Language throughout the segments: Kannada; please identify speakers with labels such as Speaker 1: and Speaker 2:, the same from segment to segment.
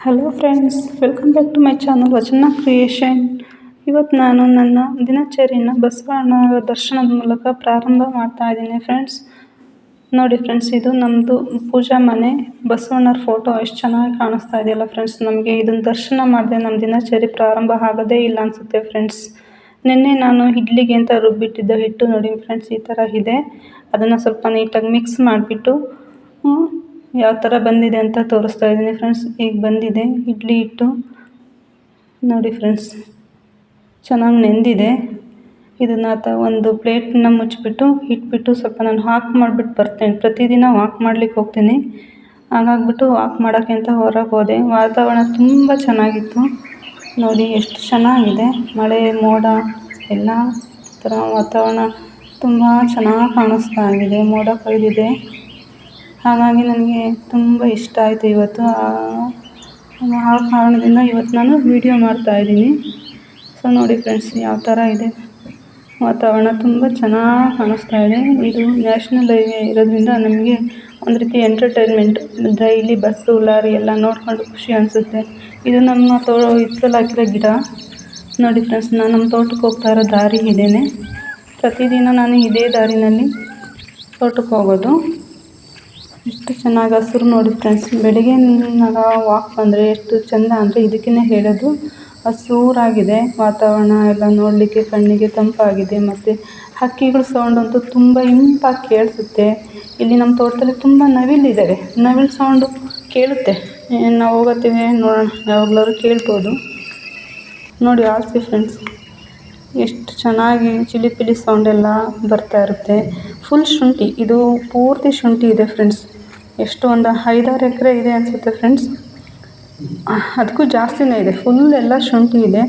Speaker 1: Hello friends welcome back to my channel Vachana creation ಇವತ್ತು ನಾನು ನನ್ನ ದಿನಚರಿನ ಬಸವಣ್ಣ ದರ್ಶನದ ಮೂಲಕ ಪ್ರಾರಂಭ ಮಾಡ್ತಾ ಇದ್ದೀನಿ ಫ್ರೆಂಡ್ಸ್ ನೋಡಿ ಫ್ರೆಂಡ್ಸ್ ಇದು ನಮ್ಮದು ಪೂಜಾ ಮನೆ. ಬಸವಣ್ಣರ ಫೋಟೋ ಎಷ್ಟು ಚೆನ್ನಾಗಿ ಕಾಣಿಸ್ತಾ ಇದೆಯಲ್ಲ ಫ್ರೆಂಡ್ಸ್ ನಮಗೆ ಇದನ್ನು ದರ್ಶನ ಮಾಡಿದೆ ನಮ್ಮ ದಿನಚರಿ ಪ್ರಾರಂಭ ಆಗೋದೇ ಇಲ್ಲ ಅನಿಸುತ್ತೆ ಫ್ರೆಂಡ್ಸ್ ನಿನ್ನೆ ನಾನು ಇಡ್ಲಿಗೆ ಅಂತ ರುಬ್ಬಿಟ್ಟಿದ್ದ ಹಿಟ್ಟು ನೋಡಿ ಫ್ರೆಂಡ್ಸ್ ಈ ಥರ ಇದೆ. ಅದನ್ನು ಸ್ವಲ್ಪ ನೀಟಾಗಿ ಮಿಕ್ಸ್ ಮಾಡಿಬಿಟ್ಟು ಯಾವ ಥರ ಬಂದಿದೆ ಅಂತ ತೋರಿಸ್ತಾ ಇದ್ದೀನಿ ಫ್ರೆಂಡ್ಸ್. ಈಗ ಬಂದಿದೆ, ಇಡ್ಲಿ ಹಿಟ್ಟು. ನೋಡಿ ಫ್ರೆಂಡ್ಸ್, ಚೆನ್ನಾಗಿ ನೆಂದಿದೆ. ಇದನ್ನು ಆತ ಒಂದು ಪ್ಲೇಟನ್ನ ಮುಚ್ಚಿಬಿಟ್ಟು, ಇಟ್ಬಿಟ್ಟು ಸ್ವಲ್ಪ ನಾನು ಹಾಕ್ ಮಾಡಿಬಿಟ್ಟು ಬರ್ತೇನೆ. ಪ್ರತಿದಿನ ವಾಕ್ ಮಾಡ್ಲಿಕ್ಕೆ ಹೋಗ್ತೀನಿ. ಹಾಗಾಗ್ಬಿಟ್ಟು ವಾಕ್ ಮಾಡೋಕ್ಕೆ ಅಂತ ಹೊರಗೆ ಹೋದೆ. ವಾತಾವರಣ ತುಂಬ ಚೆನ್ನಾಗಿತ್ತು. ನೋಡಿ ಎಷ್ಟು ಚೆನ್ನಾಗಿದೆ. ಮಳೆ, ಮೋಡ, ಎಲ್ಲ ಥರ ವಾತಾವರಣ ತುಂಬ ಚೆನ್ನಾಗಿ ಕಾಣಿಸ್ತಾ ಇದೆ ಮೋಡ ಕವಿದಿದೆ. ಹಾಗಾಗಿ ನನಗೆ ತುಂಬ ಇಷ್ಟ ಆಯಿತು ಇವತ್ತು. ಆ ಕಾರಣದಿಂದ ಇವತ್ತು ನಾನು ವೀಡಿಯೋ ಮಾಡ್ತಾಯಿದ್ದೀನಿ ಸೊ ನೋಡಿ ಫ್ರೆಂಡ್ಸ್ ಯಾವ ಥರ ಇದೆ ವಾತಾವರಣ. ತುಂಬ ಚೆನ್ನಾಗಿ ಕಾಣಿಸ್ತಾ ಇದೆ. ಇದು ನ್ಯಾಷನಲ್ ಹೈವೇ ಇರೋದ್ರಿಂದ ನಮಗೆ ಒಂದು ರೀತಿ ಎಂಟರ್ಟೈನ್ಮೆಂಟ್ ಡೈಲಿ ಬಸ್ಸು ಲಾರಿ ಎಲ್ಲ ನೋಡಿಕೊಂಡು ಖುಷಿ ಅನಿಸುತ್ತೆ. ಇದು ನಮ್ಮ ತೋ ಇತ್ತಲ್ಲಿ ಹಾಕಿರೋ ಗಿಡ. ನೋಡಿ ಫ್ರೆಂಡ್ಸ್ ನಾನು ನಮ್ಮ ತೋಟಕ್ಕೆ ಹೋಗ್ತಾ ಇರೋ ದಾರಿ ಇದೇನೆ. ಪ್ರತಿದಿನ ನಾನು ಇದೇ ದಾರಿನಲ್ಲಿ ತೋಟಕ್ಕೆ ಹೋಗೋದು. ಎಷ್ಟು ಚೆನ್ನಾಗಿ ಹಸಿರು ನೋಡಿ ಫ್ರೆಂಡ್ಸ್ ಬೆಳಗ್ಗೆ ವಾಕ್ ಬಂದರೆ ಎಷ್ಟು ಚೆಂದ ಅಂದರೆ ಇದಕ್ಕೇ ಹೇಳೋದು, ಹಸೂರಾಗಿದೆ ವಾತಾವರಣ ಎಲ್ಲ ನೋಡಲಿಕ್ಕೆ ಕಣ್ಣಿಗೆ ತಂಪಾಗಿದೆ ಮತ್ತು ಹಕ್ಕಿಗಳ ಸೌಂಡ್ ಅಂತೂ ತುಂಬ ಇಂಪಾಗಿ ಕೇಳಿಸುತ್ತೆ. ಇಲ್ಲಿ ನಮ್ಮ ತೋಟದಲ್ಲಿ ತುಂಬ ನವಿಲಿದ್ದಾವೆ ನವಿಲು ಸೌಂಡು ಕೇಳುತ್ತೆ. ನಾವು ಹೋಗತ್ತೀವಿ, ನೋಡೋಣ. ಯಾವಾಗಲಾದ್ರು ಕೇಳ್ಬೋದು. ನೋಡಿ ಆಸಿ ಫ್ರೆಂಡ್ಸ್ ಎಷ್ಟು ಚೆನ್ನಾಗಿ ಚಿಲಿಪಿಲಿ ಎಲ್ಲ ಬರ್ತಾ ಇರುತ್ತೆ. ಫುಲ್ ಶುಂಠಿ. ಇದು ಪೂರ್ತಿ ಶುಂಠಿ ಇದೆ ಫ್ರೆಂಡ್ಸ್ ಎಷ್ಟು ಒಂದು ಐದಾರು ಎಕರೆ ಇದೆ ಅನಿಸುತ್ತೆ ಫ್ರೆಂಡ್ಸ್ ಅದಕ್ಕೂ ಜಾಸ್ತಿನೇ ಇದೆ. ಫುಲ್ ಎಲ್ಲ ಶುಂಠಿ ಇದೆ.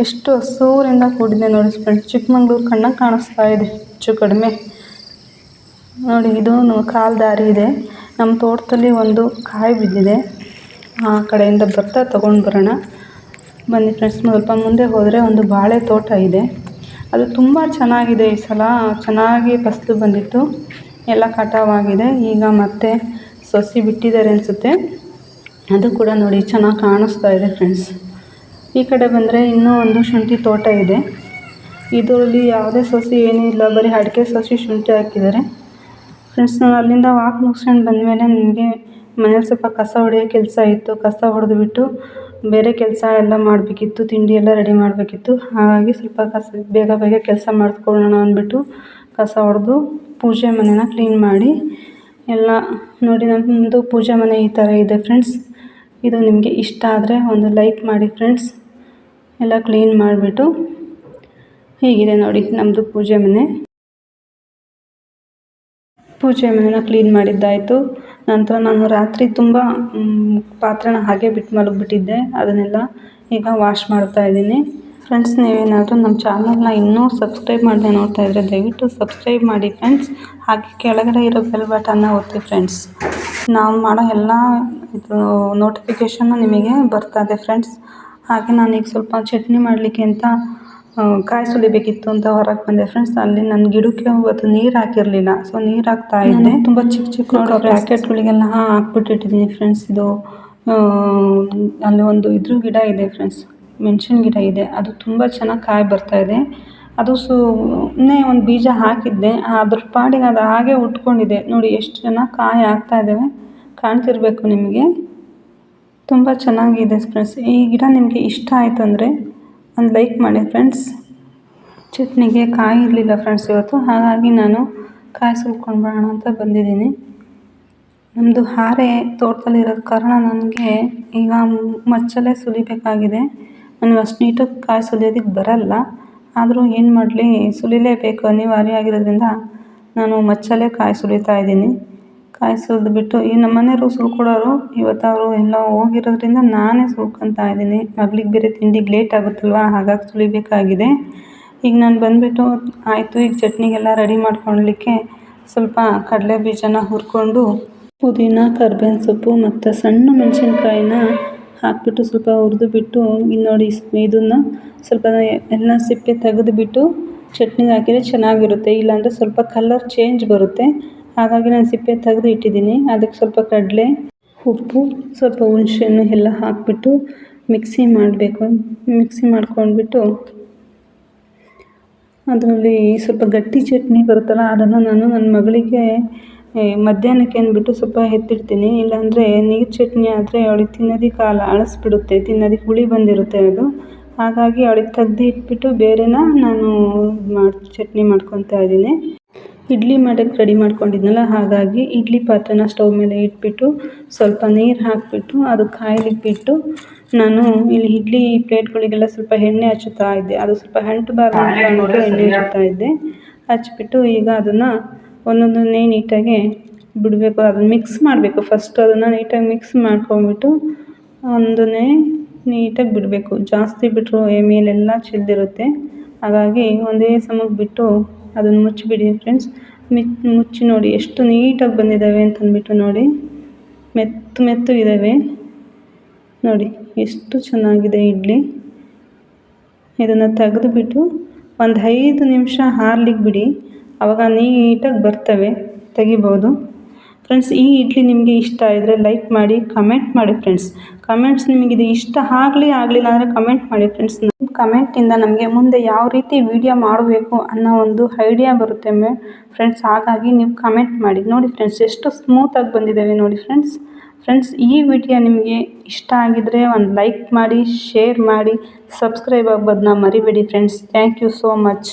Speaker 1: ಎಷ್ಟು ಹಸೂರಿಂದ ಕೂಡಿದೆ ನೋಡಿ ಫ್ರೆಂಡ್ಸ್ ಚಿಕ್ಕಮಂಗ್ಳೂರು ಕಣ್ಣಾಗ ಕಾಣಿಸ್ತಾ ಇದೆ. ಹೆಚ್ಚು ಕಡಿಮೆ. ನೋಡಿ, ಇದು ಕಾಲು ದಾರಿ ಇದೆ. ನಮ್ಮ ತೋಟದಲ್ಲಿ ಒಂದು ಕಾಯಿ ಬಿದ್ದಿದೆ. ಆ ಕಡೆಯಿಂದ ಬರ್ತಾ ತೊಗೊಂಡು ಬರೋಣ. ಬನ್ನಿ ಫ್ರೆಂಡ್ಸ್ ಸ್ವಲ್ಪ ಮುಂದೆ ಹೋದರೆ ಒಂದು ಬಾಳೆ ತೋಟ ಇದೆ. ಅದು ತುಂಬ ಚೆನ್ನಾಗಿದೆ ಈ ಸಲ. ಚೆನ್ನಾಗಿ ಫಸಲು ಬಂದಿತ್ತು. ಎಲ್ಲ ಕಟಾವಾಗಿದೆ. ಈಗ ಮತ್ತೆ ಸಸಿ ಬಿಟ್ಟಿದ್ದಾರೆ ಅನಿಸುತ್ತೆ. ಅದು ಕೂಡ ನೋಡಿ ಚೆನ್ನಾಗಿ ಕಾಣಿಸ್ತಾ ಇದೆ ಫ್ರೆಂಡ್ಸ್. ಈ ಕಡೆ ಬಂದರೆ ಇನ್ನೂ ಒಂದು ಶುಂಠಿ ತೋಟ ಇದೆ. ಇದರಲ್ಲಿ ಯಾವುದೇ ಸಸಿ ಏನೂ ಇಲ್ಲ. ಬರೀ ಅಡಿಕೆ ಸಸಿ ಶುಂಠಿ ಹಾಕಿದ್ದಾರೆ. ಫ್ರೆಂಡ್ಸ್, ನಾನು ಅಲ್ಲಿಂದ ವಾಕ್ ಮುಗಿಸ್ಕೊಂಡು ಬಂದಮೇಲೆ ನನಗೆ ಮನೇಲಿ ಸ್ವಲ್ಪ ಕಸ ಹೊಡೆಯೋ ಕೆಲಸ ಇತ್ತು. ಕಸ ಹೊಡೆದ್ಬಿಟ್ಟು ಬೇರೆ ಕೆಲಸ ಎಲ್ಲ ಮಾಡಬೇಕಿತ್ತು, ತಿಂಡಿ ಎಲ್ಲ ರೆಡಿ ಮಾಡಬೇಕಿತ್ತು. ಹಾಗಾಗಿ ಸ್ವಲ್ಪ ಕಸ, ಬೇಗ ಬೇಗ ಕೆಲಸ ಮಾಡಿಸ್ಕೊಳ್ಳೋಣ ಅಂದ್ಬಿಟ್ಟು ಕಸ ಹೊಡೆದು ಪೂಜೆ ಮನೆನ ಕ್ಲೀನ್ ಮಾಡಿ ಎಲ್ಲ ನೋಡಿ ನಮ್ಮದು ಪೂಜೆ ಮನೆ ಈ ಥರ ಇದೆ ಫ್ರೆಂಡ್ಸ್ ಇದು ನಿಮಗೆ ಇಷ್ಟ ಆದರೆ ಒಂದು ಲೈಕ್ ಮಾಡಿ ಫ್ರೆಂಡ್ಸ್ ಎಲ್ಲ ಕ್ಲೀನ್ ಮಾಡಿಬಿಟ್ಟು ಹೀಗಿದೆ ನೋಡಿ ನಮ್ಮದು ಪೂಜೆ ಮನೆ. ಪೂಜೆ ಮನೆನ ಕ್ಲೀನ್ ಮಾಡಿದ್ದಾಯಿತು. ನಂತರ ನಾನು ರಾತ್ರಿ ತುಂಬ ಪಾತ್ರೆನ ಹಾಗೆ ಬಿಟ್ಟು ಮಲಗಿಬಿಟ್ಟಿದ್ದೆ. ಅದನ್ನೆಲ್ಲ ಈಗ ವಾಶ್ ಮಾಡ್ತಾ ಇದ್ದೀನಿ. ಫ್ರೆಂಡ್ಸ್ ನೀವೇನಾದರೂ ನಮ್ಮ ಚಾನಲ್ನ ಇನ್ನೂ ಸಬ್ಸ್ಕ್ರೈಬ್ ಮಾಡದೆ ನೋಡ್ತಾ ಇದ್ದರೆ ದಯವಿಟ್ಟು ಸಬ್ಸ್ಕ್ರೈಬ್ ಮಾಡಿ ಫ್ರೆಂಡ್ಸ್ ಹಾಗೆ ಕೆಳಗಡೆ ಇರೋ ಬೆಲ್ ಬಟನ್ನ ಒತ್ತಿ ಫ್ರೆಂಡ್ಸ್ ನಾವು ಮಾಡೋ ಎಲ್ಲ, ಇದು ನೋಟಿಫಿಕೇಷನ್ನು ನಿಮಗೆ ಬರ್ತದೆ ಫ್ರೆಂಡ್ಸ್ ಹಾಗೆ ನಾನೀಗ ಸ್ವಲ್ಪ ಚಟ್ನಿ ಮಾಡಲಿಕ್ಕೆ ಅಂತ ಕಾಯಿ ಸುಲಿಬೇಕಿತ್ತು ಅಂತ ಹೊರಗೆ ಬಂದೆ. ಫ್ರೆಂಡ್ಸ್ ಅಲ್ಲಿ ನನ್ನ ಗಿಡಕ್ಕೆ ಅವತ್ತು ನೀರು ಹಾಕಿರಲಿಲ್ಲ. ಸೊ ನೀರು ಹಾಕ್ತಾ ಇದ್ದೆ. ತುಂಬ ಚಿಕ್ಕ ಚಿಕ್ಕ ಪ್ಯಾಕೆಟ್ಗಳಿಗೆಲ್ಲ ಹಾಕ್ಬಿಟ್ಟಿಟ್ಟಿದ್ದೀನಿ ಫ್ರೆಂಡ್ಸ್ ಇದು ಅಲ್ಲಿ ಒಂದು ಇದ್ರ ಗಿಡ ಇದೆ ಫ್ರೆಂಡ್ಸ್ ಮೆಣಸಿನ ಗಿಡ ಇದೆ. ಅದು ತುಂಬ ಚೆನ್ನಾಗಿ ಕಾಯಿ ಬರ್ತಾ ಇದೆ. ಅದು ಸುಮ್ಮನೆ ಒಂದು ಬೀಜ ಹಾಕಿದ್ದೆ. ಅದ್ರ ಪಾಡಿಗೆ ಅದು ಹಾಗೆ ಉಟ್ಕೊಂಡಿದೆ. ನೋಡಿ ಎಷ್ಟು ಜನ ಕಾಯಿ ಆಗ್ತಾ ಇದ್ದಾವೆ ಕಾಣ್ತಿರಬೇಕು ನಿಮಗೆ. ತುಂಬ ಚೆನ್ನಾಗಿದೆ ಫ್ರೆಂಡ್ಸ್ ಈ ಗಿಡ ನಿಮಗೆ ಇಷ್ಟ ಆಯಿತು ಅಂದರೆ ಒಂದು ಲೈಕ್ ಮಾಡಿ ಫ್ರೆಂಡ್ಸ್. ಚಟ್ನಿಗೆ ಕಾಯಿ ಇರಲಿಲ್ಲ ಫ್ರೆಂಡ್ಸ್ ಇವತ್ತು. ಹಾಗಾಗಿ ನಾನು ಕಾಯಿ ಸುಲ್ಕೊಂಡು ಬರೋಣ ಅಂತ ಬಂದಿದ್ದೀನಿ. ನಮ್ಮದು ಹಾರೆ ತೋಟದಲ್ಲಿರೋದ ಕಾರಣ ನನಗೆ ಈಗ ಮಚ್ಚಲ್ಲೇ ಸುಲಿಬೇಕಾಗಿದೆ. ನನಗೆ ಅಷ್ಟು ನೀಟಾಗಿ ಕಾಯಿ ಸುಲಿಯೋದಕ್ಕೆ ಬರಲ್ಲ. ಆದರೂ ಏನು ಮಾಡಲಿ, ಸುಲಿಲೇಬೇಕು. ಅನಿವಾರ್ಯ ಆಗಿರೋದ್ರಿಂದ ನಾನು ಮಚ್ಚಲ್ಲೇ ಕಾಯಿ ಸುಲಿತಾ ಇದ್ದೀನಿ. ಕಾಯಿ ಬಿಟ್ಟು, ಈ ನಮ್ಮ ಮನೆಯವರು ಸುಲ್ಕೊಡೋರು ಇವತ್ತು ಅವರು ಎಲ್ಲ ಹೋಗಿರೋದ್ರಿಂದ ನಾನೇ ಸುಲ್ಕೊತಾ ಇದ್ದೀನಿ. ಮಗಳಿಗೆ ಬೇರೆ ತಿಂಡಿಗೆ ಲೇಟ್ ಆಗುತ್ತಲ್ವ? ಹಾಗಾಗಿ ಸುಲಿಬೇಕಾಗಿದೆ ಈಗ ನಾನು ಬಂದುಬಿಟ್ಟು ಆಯಿತು, ಈಗ ಚಟ್ನಿಗೆಲ್ಲ ರೆಡಿ ಮಾಡ್ಕೊಳ್ಲಿಕ್ಕೆ ಸ್ವಲ್ಪ ಕಡಲೆ ಬೀಜನ ಹುರ್ಕೊಂಡು ಪುದೀನ, ಕರ್ಬೇವಿನ ಸೊಪ್ಪು ಮತ್ತು ಸಣ್ಣ ಮೆಣಸಿನ್ಕಾಯಿನ ಹಾಕಿಬಿಟ್ಟು ಸ್ವಲ್ಪ ಹುರಿದು ಬಿಟ್ಟು ಇನ್ನು ನೋಡಿ ಇದನ್ನು ಸ್ವಲ್ಪ ಎಲ್ಲ ಸಿಪ್ಪೆ ತೆಗೆದುಬಿಟ್ಟು ಚಟ್ನಿಗೆ ಹಾಕಿದರೆ ಚೆನ್ನಾಗಿರುತ್ತೆ. ಇಲ್ಲಾಂದರೆ ಸ್ವಲ್ಪ ಕಲರ್ ಚೇಂಜ್ ಬರುತ್ತೆ. ಹಾಗಾಗಿ ನಾನು ಸಿಪ್ಪೆ ತೆಗೆದು ಇಟ್ಟಿದ್ದೀನಿ. ಅದಕ್ಕೆ ಸ್ವಲ್ಪ ಕಡಲೆ, ಉಪ್ಪು, ಸ್ವಲ್ಪ ಹುಣಸೆಹಣ್ಣು ಎಲ್ಲ ಹಾಕಿಬಿಟ್ಟು ಮಿಕ್ಸಿ ಮಾಡಬೇಕು. ಮಿಕ್ಸಿ ಮಾಡ್ಕೊಂಡ್ಬಿಟ್ಟು ಅದರಲ್ಲಿ ಸ್ವಲ್ಪ ಗಟ್ಟಿ ಚಟ್ನಿ ಬರುತ್ತಲ್ಲ, ಅದನ್ನು ನಾನು ನನ್ನ ಮಗಳಿಗೆ ಮಧ್ಯಾಹ್ನಕ್ಕೆ ಅಂದ್ಬಿಟ್ಟು ಸ್ವಲ್ಪ ಎತ್ತಿಡ್ತೀನಿ. ಇಲ್ಲಾಂದರೆ ನೀರು ಚಟ್ನಿ ಆದರೆ ಅವಳಿಗೆ ತಿನ್ನೋದಕ್ಕೆ ಅಲ್ಲ ಅಳಿಸ್ಬಿಡುತ್ತೆ. ತಿನ್ನೋದಕ್ಕೆ ಹುಳಿ ಬಂದಿರುತ್ತೆ ಅದು. ಹಾಗಾಗಿ ಅವಳಿಗೆ ತೆಗ್ದು ಇಟ್ಬಿಟ್ಟು ಬೇರೆನ ನಾನು ಮಾಡಿ, ಚಟ್ನಿ ಮಾಡ್ಕೊತಾ ಇದ್ದೀನಿ. ಇಡ್ಲಿ ಮಾಡೋಕ್ಕೆ ರೆಡಿ ಮಾಡ್ಕೊಂಡಿದ್ನಲ್ಲ ಹಾಗಾಗಿ ಇಡ್ಲಿ ಪಾತ್ರೆನ ಸ್ಟವ್ ಮೇಲೆ ಇಟ್ಬಿಟ್ಟು ಸ್ವಲ್ಪ ನೀರು ಹಾಕಿಬಿಟ್ಟು ಅದು ಕಾಯ್ಲಿಕ್ಕೆ ಬಿಟ್ಟು ನಾನು ಇಲ್ಲಿ ಇಡ್ಲಿ ಪ್ಲೇಟ್ಗಳಿಗೆಲ್ಲ ಸ್ವಲ್ಪ ಎಣ್ಣೆ ಹಚ್ಚುತ್ತಾ ಇದ್ದೆ. ಅದು ಸ್ವಲ್ಪ ಅಂಟಬಾರ್ದು ಅಂತ ಅಂದ್ಬಿಟ್ಟು ಎಣ್ಣೆ ಹಚ್ಚುತ್ತಾ ಇದ್ದೆ. ಹಚ್ಚಿಬಿಟ್ಟು ಈಗ ಅದನ್ನು ಒಂದೊಂದನ್ನೇ ನೀಟಾಗಿ ಬಿಡಬೇಕು ಅದನ್ನು ಮಿಕ್ಸ್ ಮಾಡಬೇಕು. ಫಸ್ಟ್ ಅದನ್ನು ನೀಟಾಗಿ ಮಿಕ್ಸ್ ಮಾಡ್ಕೊಂಬಿಟ್ಟು ಒಂದನ್ನೇ ನೀಟಾಗಿ ಬಿಡಬೇಕು. ಜಾಸ್ತಿ ಬಿಟ್ಟರು ಮೇಲೆಲ್ಲ ಚೆಲ್ಲಿರುತ್ತೆ ಹಾಗಾಗಿ ಒಂದೇ ಸಮಕ್ಕೆ ಬಿಟ್ಟು ಅದನ್ನು ಮುಚ್ಚಿಬಿಡಿ ಫ್ರೆಂಡ್ಸ್ ಮುಚ್ಚಿ ನೋಡಿ, ಎಷ್ಟು ನೀಟಾಗಿ ಬಂದಿದ್ದಾವೆ ಅಂತಂದ್ಬಿಟ್ಟು ನೋಡಿ. ಮೆತ್ತು ಮೆತ್ತು ಇದ್ದಾವೆ. ನೋಡಿ, ಎಷ್ಟು ಚೆನ್ನಾಗಿದೆ ಇಡ್ಲಿ. ಇದನ್ನು ತೆಗೆದುಬಿಟ್ಟು ಒಂದು ಐದು ನಿಮಿಷ ಹಾರ್ಲಿಕ್ಕೆ ಬಿಡಿ. ಆವಾಗ ನೀಟಾಗಿ ಬರ್ತವೆ. ತೆಗಿಬೋದು. ಫ್ರೆಂಡ್ಸ್ ಈ ಇಡ್ಲಿ ನಿಮಗೆ ಇಷ್ಟ ಇದ್ದರೆ ಲೈಕ್ ಮಾಡಿ ಕಮೆಂಟ್ ಮಾಡಿ ಫ್ರೆಂಡ್ಸ್ ಕಮೆಂಟ್ಸ್ ನಿಮಗೆ ಇದು ಇಷ್ಟ ಆಗಲಿ, ಆಗಲಿಲ್ಲ ಅಂದರೆ ಕಮೆಂಟ್ ಮಾಡಿ ಫ್ರೆಂಡ್ಸ್ ಕಮೆಂಟಿಂದ ನಮಗೆ ಮುಂದೆ ಯಾವ ರೀತಿ ವಿಡಿಯೋ ಮಾಡಬೇಕು ಅನ್ನೋ ಒಂದು ಐಡಿಯಾ ಬರುತ್ತೆ ಮೇ ಫ್ರೆಂಡ್ಸ್ ಹಾಗಾಗಿ ನೀವು ಕಮೆಂಟ್ ಮಾಡಿ. ನೋಡಿ ಫ್ರೆಂಡ್ಸ್ ಎಷ್ಟು ಸ್ಮೂತಾಗಿ ಬಂದಿದ್ದಾವೆ ನೋಡಿ ಫ್ರೆಂಡ್ಸ್ ಫ್ರೆಂಡ್ಸ್ ಈ ವಿಡಿಯೋ ನಿಮಗೆ ಇಷ್ಟ ಆಗಿದ್ರೆ ಒಂದು ಲೈಕ್ ಮಾಡಿ ಶೇರ್ ಮಾಡಿ ಸಬ್ಸ್ಕ್ರೈಬ್ ಆಗೋದನ್ನ ಮರಿಬೇಡಿ friends thank you so much